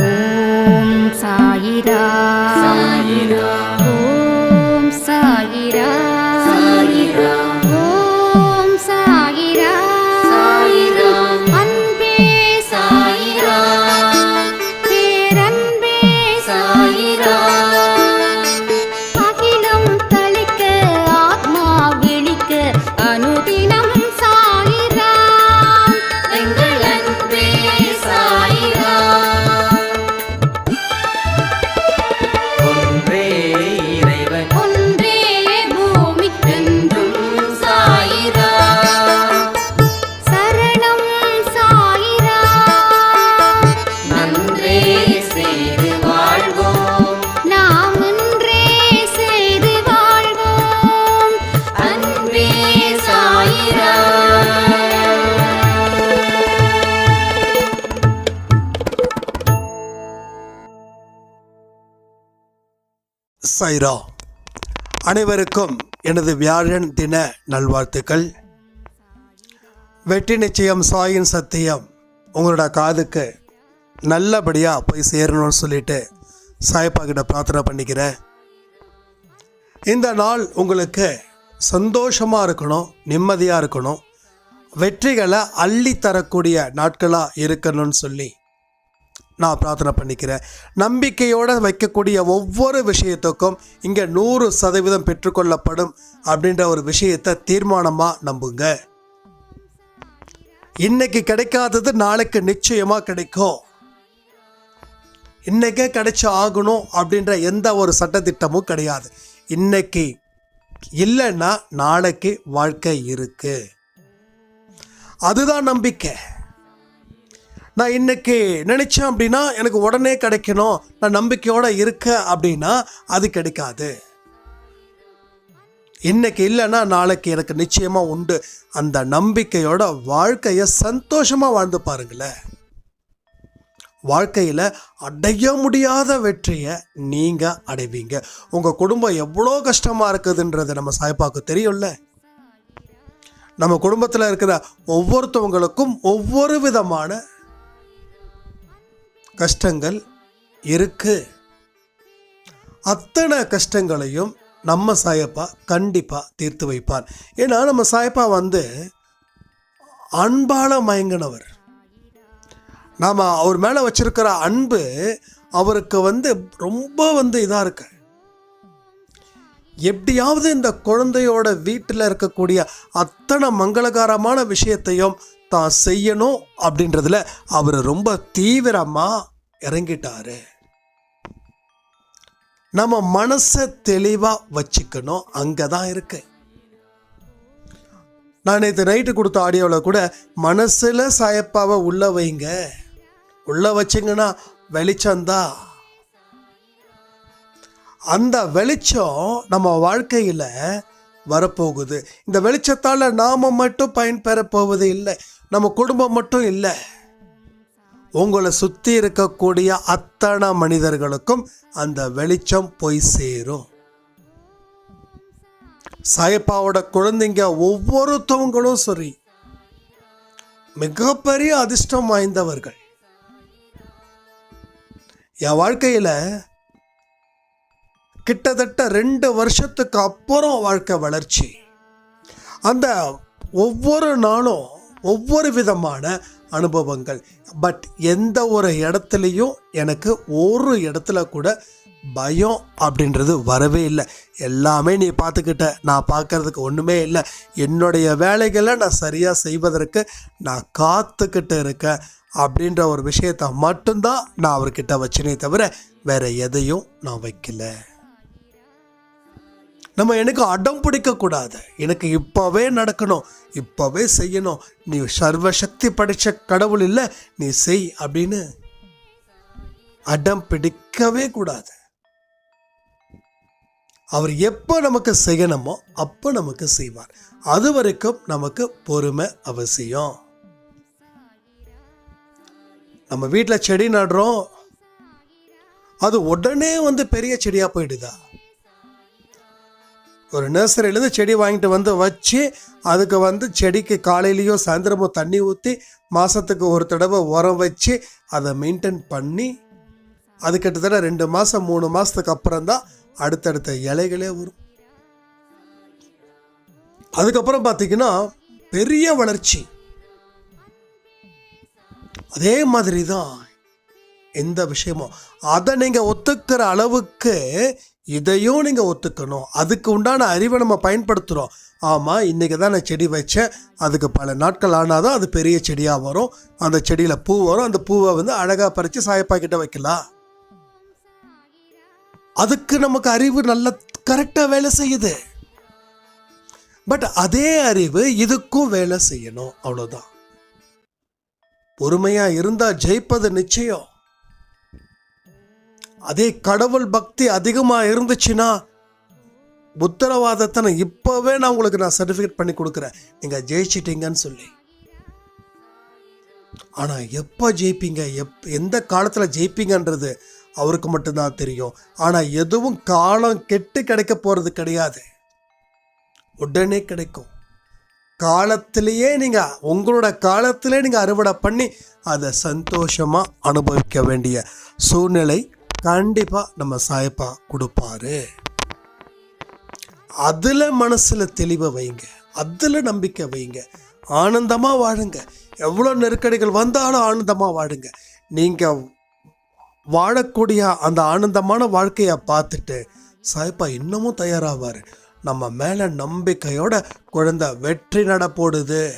ஓம் சாயிரா சாயிரா ஓம் சைரா அனைவருக்கும் எனது வியாழன் தின நல்வாழ்த்துக்கள். வெற்றி நிச்சயம் சாயின் சத்தியம். உங்களோட காதுக்கு நல்லபடியாக போய் சேரணும்னு சொல்லிட்டு சாய்ப்பா கிட்ட பிரார்த்தனை பண்ணிக்கிறேன். இந்த நாள் உங்களுக்கு சந்தோஷமாக இருக்கணும் நிம்மதியாக இருக்கணும். வெற்றிகளை அள்ளி தரக்கூடிய நாட்களாக இருக்கணும்னு சொல்லி நான் பிரார்த்தனை பண்ணிக்கிறேன். நம்பிக்கையோடு வைக்கக்கூடிய ஒவ்வொரு விஷயத்துக்கும் இங்கே நூறு சதவீதம் பெற்றுக்கொள்ளப்படும் அப்படின்ற ஒரு விஷயத்தை தீர்மானமாக நம்புங்க. இன்னைக்கு கிடைக்காதது நாளைக்கு நிச்சயமாக கிடைக்கும். இன்னைக்கே கிடைச்சி ஆகணும் அப்படின்ற எந்த ஒரு சட்டத்திட்டமும் கிடையாது. இன்னைக்கு இல்லைன்னா நாளைக்கு வாழ்க்கை இருக்கு. அதுதான் நம்பிக்கை. நான் இன்னைக்கு நினைச்சேன் அப்படின்னா எனக்கு உடனே கிடைக்கணும். நான் நம்பிக்கையோட இருக்க அப்படின்னா அது கிடைக்காது. இன்னைக்கு இல்லைன்னா நாளைக்கு எனக்கு நிச்சயமா உண்டு. அந்த நம்பிக்கையோட வாழ்க்கையை சந்தோஷமா வாழ்ந்து பாருங்களேன். வாழ்க்கையில் அடைய முடியாத வெற்றியை நீங்கள் அடைவீங்க. உங்கள் குடும்பம் எவ்வளோ கஷ்டமாக இருக்குதுன்றது நம்ம சாய்ப்பாக்கு தெரியும்ல? நம்ம குடும்பத்தில் இருக்கிற ஒவ்வொருத்தவங்களுக்கும் ஒவ்வொரு விதமான கஷ்டங்கள் இருக்கு. அத்தனை கஷ்டங்களையும் நம்ம சாயப்பா கண்டிப்பாக தீர்த்து வைப்பார். ஏன்னா நம்ம சாயப்பா வந்து அன்பால மயங்கினவர். நாம் அவர் மேலே வச்சிருக்கிற அன்பு அவருக்கு வந்து ரொம்ப வந்து இதாக இருக்கு. எப்படியாவது இந்த குழந்தையோட வீட்டில் இருக்கக்கூடிய அத்தனை மங்களகரமான விஷயத்தையும் தான் செய்யணும் அப்படின்றதுல அவர் ரொம்ப தீவிரமாக இறங்கிட்டாரு. நம்ம மனசை தெளிவாக வச்சுக்கணும். அங்கே தான் இருக்கு. நான் நேற்று நைட்டு கொடுத்த ஆடியோவில் கூட மனசில் சாயப்பாவை உள்ள வைங்க. உள்ள வச்சிங்கன்னா வெளிச்சந்தா அந்த வெளிச்சம் நம்ம வாழ்க்கையில் வரப்போகுது. இந்த வெளிச்சத்தால் நாம் மட்டும் பயன்பெற போவது இல்லை நம்ம குடும்பம் மட்டும் இல்லை உங்களை சுற்றி இருக்கக்கூடிய அத்தனை மனிதர்களுக்கும் அந்த வெளிச்சம் போய் சேரும். சாயப்பாவோட குழந்தைங்க ஒவ்வொருத்தவங்களும் சரி மிகப்பெரிய அதிர்ஷ்டம் வாய்ந்தவர்கள். என் வாழ்க்கையில் கிட்டத்தட்ட ரெண்டு வருஷத்துக்கு அப்புறம் வாழ்க்கை வளர்ச்சி. அந்த ஒவ்வொரு நாளும் ஒவ்வொரு விதமான அனுபவங்கள். பட் எந்த ஒரு இடத்துலையும் எனக்கு ஒரு இடத்துல கூட பயம் அப்படின்றது வரவே இல்லை. எல்லாமே நீ பார்த்துக்கிட்ட நான் பார்க்கறதுக்கு ஒன்றுமே இல்லை. என்னுடைய வேலைகளை நான் சரியாக செய்வதற்கு நான் காத்துக்கிட்டு இருக்கேன் அப்படின்ற ஒரு விஷயத்தை மட்டும்தான் நான் அவர்கிட்ட வச்சினே தவிர வேறு எதையும் நான் வைக்கல. நம்ம எனக்கு அடம் பிடிக்கக்கூடாது. எனக்கு இப்போவே நடக்கணும். இப்போவே செய்யணும். நீ சர்வசக்தி படைத்த கடவுள் இல்லை. நீ செய் அப்படின்னு அடம் பிடிக்கவே கூடாது. அவர் எப்போ நமக்கு செய்யணுமோ அப்போ நமக்கு செய்வார். அது வரைக்கும் நமக்கு பொறுமை அவசியம். நம்ம வீட்டில் செடி நடுறோம். அது உடனே வந்து பெரிய செடியாக போயிடுதா? ஒரு நர்சரியிலேருந்து செடி வாங்கிட்டு வந்து வச்சு அதுக்கு வந்து செடிக்கு காலையிலேயோ சாயந்தரமோ தண்ணி ஊற்றி மாதத்துக்கு ஒரு தடவை உரம் வச்சு அதை மெயின்டைன் பண்ணி அது கிட்டத்தட்ட ரெண்டு மாதம் மூணு மாதத்துக்கு அப்புறம் தான் அடுத்தடுத்த இலைகளே வரும். அதுக்கப்புறம் பார்த்தீங்கன்னா பெரிய வளர்ச்சி. அதே மாதிரி தான் எந்த விஷயமும் அதை நீங்கள் ஒத்துக்கிற அளவுக்கு இதையும் நீங்கள் ஒத்துக்கணும். அதுக்கு உண்டான அறிவை நம்ம பயன்படுத்துகிறோம் ஆமாம் இன்றைக்கி தான் நான் செடி வச்சேன். அதுக்கு பல நாட்கள் ஆனால் தான் அது பெரிய செடியாக வரும். அந்த செடியில் பூ வரும். அந்த பூவை வந்து அழகாக பறித்து சாயப்பாக்கிட்ட வைக்கலாம். அதுக்கு நமக்கு அறிவு நல்ல கரெக்டாக வேலை செய்யுது. பட் அதே அறிவு இதுக்கும் வேலை செய்யணும். அவ்வளோதான் பொறுமையாக இருந்தால் ஜெயிப்பது நிச்சயம். அதே கடவுள் பக்தி அதிகமாக இருந்துச்சுன்னா உத்தரவாதத்தை நான் இப்போவே நான் உங்களுக்கு நான் சர்டிஃபிகேட் பண்ணி கொடுக்குறேன். நீங்கள் ஜெயிச்சிட்டீங்கன்னு சொல்லி. ஆனால் எப்போ ஜெயிப்பீங்க? எப் எந்த காலத்தில் ஜெயிப்பீங்கன்றது அவருக்கு மட்டும்தான் தெரியும். ஆனால் எதுவும் காலம் கெட்டு கிடைக்க போகிறது கிடையாது. உடனே கிடைக்கும். காலத்திலேயே நீங்கள் உங்களோட காலத்திலே நீங்கள் அறுவடை பண்ணி அதை சந்தோஷமாக அனுபவிக்க வேண்டிய சூழ்நிலை கண்டிப்பாக நம்ம சாயப்பா கொடுப்பாரு. அதில் மனசில் தெளிவை வைங்க. அதில் நம்பிக்கை வைங்க. ஆனந்தமாக வாழுங்க. எவ்வளோ நெருக்கடிகள் வந்தாலும் ஆனந்தமாக வாழுங்க. நீங்கள் வாழக்கூடிய அந்த ஆனந்தமான வாழ்க்கையை பார்த்துட்டு சாய்ப்பா இன்னமும் தயாராவார். நம்ம மேலே நம்பிக்கையோட குழந்தை வெற்றி நட போடுது.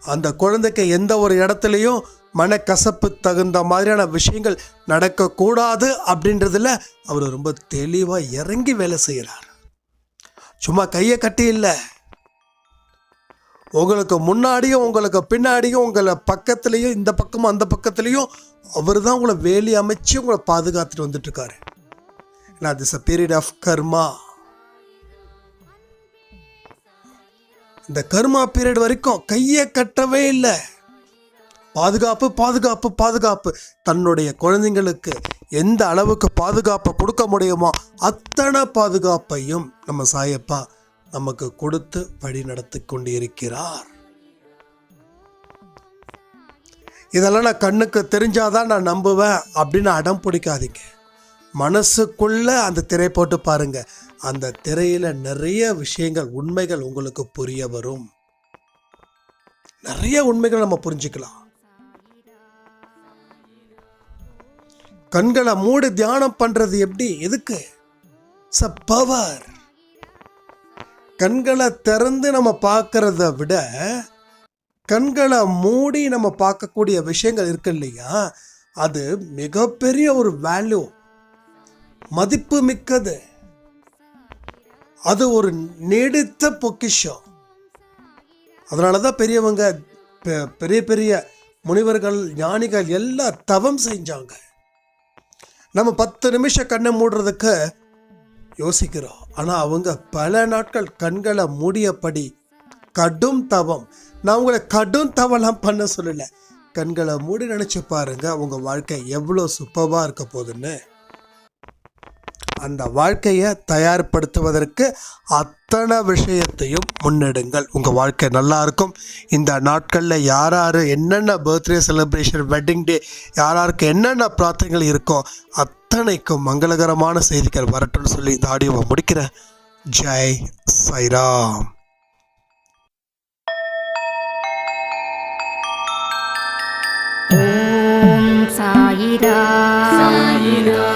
அந்த குழந்தைக்கு எந்த ஒரு இடத்துலையும் மனக்கசப்பு தகுந்த மாதிரியான விஷயங்கள் நடக்கக்கூடாது அப்படின்றதுல அவர் ரொம்ப தெளிவாக இறங்கி வேலை செய்கிறார் சும்மா கையை கட்டி இல்லை. உங்களுக்கு முன்னாடியும் உங்களுக்கு பின்னாடியும் உங்களை பக்கத்துலேயும் இந்த பக்கமும் அந்த பக்கத்துலேயும் அவர் தான் உங்களை வேலி அமைச்சு உங்களை பாதுகாத்துட்டு வந்துட்டுருக்காரு ஏன்னா this a period of karma இந்த கர்மா பீரியட் வரைக்கும் கையை கட்டவே இல்லை. பாதுகாப்பு பாதுகாப்பு பாதுகாப்பு. தன்னுடைய குழந்தைங்களுக்கு எந்த அளவுக்கு பாதுகாப்பை கொடுக்க முடியுமோ அத்தனை பாதுகாப்பையும் நம்ம சாயப்பா நமக்கு கொடுத்து வழி நடத்தி கொண்டு இருக்கிறார் இதெல்லாம் நான் கண்ணுக்கு தெரிஞ்சாதான் நான் நம்புவேன் அப்படின்னு அடம் பிடிக்காதீங்க. மனசுக்குள்ள அந்த திரை போட்டு பாருங்க. அந்த திரையில நிறைய விஷயங்கள் உண்மைகள் உங்களுக்கு புரிய வரும். நிறைய உண்மைகள் நம்ம புரிஞ்சுக்கலாம். கண்களை மூடி தியானம் பண்றது எப்படி? எதுக்கு? ச பவர் கண்களை திறந்து நம்ம பார்க்கறத விட கண்களை மூடி நம்ம பார்க்கக்கூடிய விஷயங்கள் இருக்கு இல்லையா? அது மிகப்பெரிய ஒரு வேல்யூ மதிப்பு மிக்கது. அது ஒரு நீடித்த பொக்கிஷம். அதனால தான் பெரியவங்க பெ- பெரிய பெரிய முனிவர்கள் ஞானிகள் எல்லாம் தவம் செஞ்சாங்க. நம்ம பத்து நிமிஷம் கண்ணை மூடுறதுக்கு யோசிக்கிறோம். ஆனால் அவங்க பல நாட்கள் கண்களை மூடியபடி கடும் தவம். நான் உங்களை கடும் தவம்லாம் பண்ண சொல்லலை. கண்களை மூடி நினச்சி பாருங்க அவங்க வாழ்க்கை எவ்வளோ சூப்பராக இருக்க போகுதுன்னு. அந்த வாழ்க்கையை தயார்படுத்துவதற்கு அத்தனை விஷயத்தையும் முன்னெடுங்கள். உங்கள் வாழ்க்கை நல்லா இருக்கும். இந்த நாட்களில் யார் யார் என்னென்ன பர்த்டே செலிப்ரேஷன் வெட்டிங் டே யார் யாருக்கு என்னென்ன பிரார்த்தனைகள் இருக்கோ அத்தனைக்கும் மங்களகரமான செய்திகள் வரட்டும்னு சொல்லி இந்த ஆடியோவை முடிக்கிறேன். ஜெய் சைராம் ஓம் சாயிரா சாயிரா